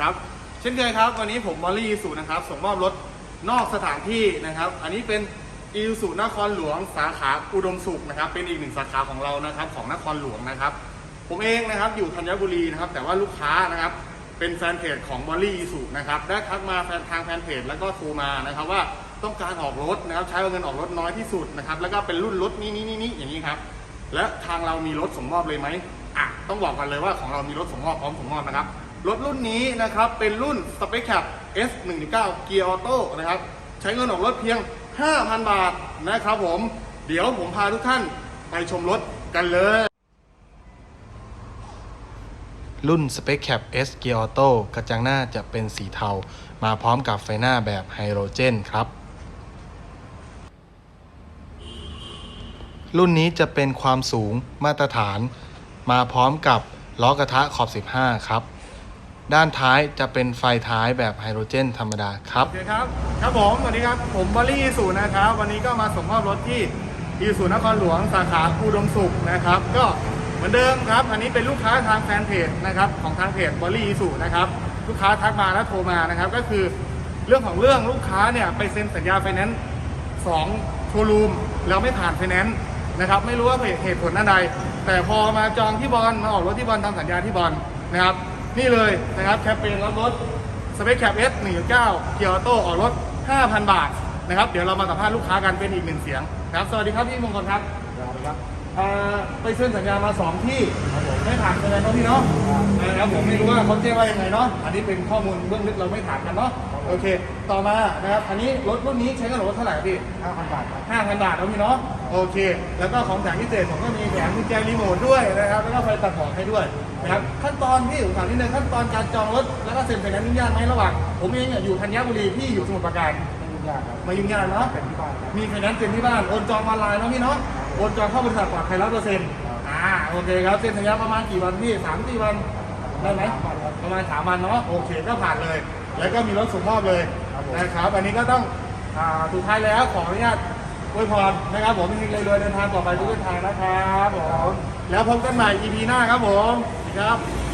ครับ เช่นเคยครับวันนี้ผมมอลลี่สูนะครับส่งมอบรถนอกสถานที่นะครับ อันนี้เป็นอีสูนครหลวงสาขาอุดมสุขนะครับ เป็นอีกหนึ่งสาขาของเรานะครับ ของนครหลวงนะครับ ผมเองนะครับอยู่ธัญบุรีนะครับ แต่ว่าลูกค้านะครับ เป็นแฟนเพจของมอลลี่สูนะครับได้ทักมาแฟนทางแฟนเพจแล้วก็โทรมานะครับว่าต้องการออกรถนะครับ ใช้เงินออกรถน้อยที่สุดนะครับ แล้วก็เป็นรุ่นรถนี้นี้นี้อย่างนี้ครับและทางเรามีรถส่งมอบเลยไหมอะต้องบอกกันเลยว่าของเรามีรถส่งมอบพร้อมส่งมอบนะครับ รถรุ่นนี้นะครับเป็นรุ่น Space Cap S 1 9เกียร์ออโต้นะครับใช้เงินออกรถเพียง 5,000 บาทนะครับผมเดี๋ยวผมพาทุกท่านไปชมรถกันเลย รุ่น Space Cap S Gear Auto กระจังหน้าจะเป็นสีเทา มาพร้อมกับไฟหน้าแบบไฮโดรเจนครับ รุ่นนี้จะเป็นความสูงมาตรฐาน มาพร้อมกับล้อกระทะขอบ 15 ครับ ด้านท้ายจะเป็นไฟท้ายแบบไฮโดรเจนธรรมดาครับ โอเคครับ ครับผม สวัสดีครับ ผมบอลลี่สูนะครับ วันนี้ก็มาส่งมอบรถที่อีสูนครหลวงสาขาอุดมสุขนะครับ ก็เหมือนเดิมครับ อันนี้เป็นลูกค้าทางแฟนเพจนะครับของทางเพจบอลลี่อีสูนะครับ ลูกค้าทักมาแล้วโทรมานะครับ ก็คือเรื่องของเรื่องลูกค้าเนี่ยไปเซ็นสัญญาไฟแนนซ์สองโชว์รูมแล้วไม่ผ่านไฟแนนซ์นะครับ ไม่รู้ว่าเหตุผลอะไรแต่พอมาจองที่บอลมาออกรถที่บอลทำสัญญาที่บอลนะครับ นี่เลยนะครับแคมเปญรับรถสเปคแคป S 1.9เกียร์ออโต้ออกรถ 5,000 บาทนะครับเดี๋ยวเรามาสัมภาษณ์ลูกค้ากันเป็นอีกหนึ่งเสียงนะครับสวัสดีครับพี่มงคลครับสวัสดีครับเอ่อไปเซ็นสัญญามา2ที่ไม่ผ่านเลยนะพี่เนาะนะครับผมไม่รู้ว่าเขาแจ้งว่ายังไงเนาะอันนี้เป็นข้อมูลเบื้องลึกเราไม่ถามกันเนาะโอเค ต่อมานะครับอันนี้รถรุ่นนี้ใช้เงินรถเท่าไหร่ครับพี่5,000 บาทครับ5,000 บาทนะพี่เนาะ โอเค แล้วก็ของแถมพิเศษผมก็มีแถมกุญแจรีโมทด้วยนะครับ แล้วก็ไฟตัดหมอกให้ด้วยนะครับ ขั้นตอนพี่ผมถามนิดนึงขั้นตอนการจองรถ แล้วก็เซ็นไฟแนนซ์ยุ่งยากไหมระหว่างผมเองเนี่ยอยู่ธัญบุรีพี่อยู่สมุทรปราการไม่ยุ่งยากครับมายุ่งยากเนาะเป็นที่บ้านครับมีไฟแนนซ์เซ็นที่บ้าน โอนจองออนไลน์เนาะพี่เนาะ โอนจองเข้าบริษัทปลอดภัยร้อยเปอร์เซ็นต์อ่า โอเคครับ เซ็นสัญญาประมาณกี่วันพี่สามสี่วัน ได้ไหมประมาณสามวันเนาะ โอเค ก็ผ่านเลย แล้วก็มีรถส่งมอบเลยนะครับ อันนี้ก็ต้อง อ่า สุดท้ายแล้วขออนุญาต อวยพรนะครับผมมีเลยเลยๆเดินทางต่อไปทุกเส้นทางนะครับผมแล้วพบกันใหม่ EP หน้าครับผมสวัสดีครับ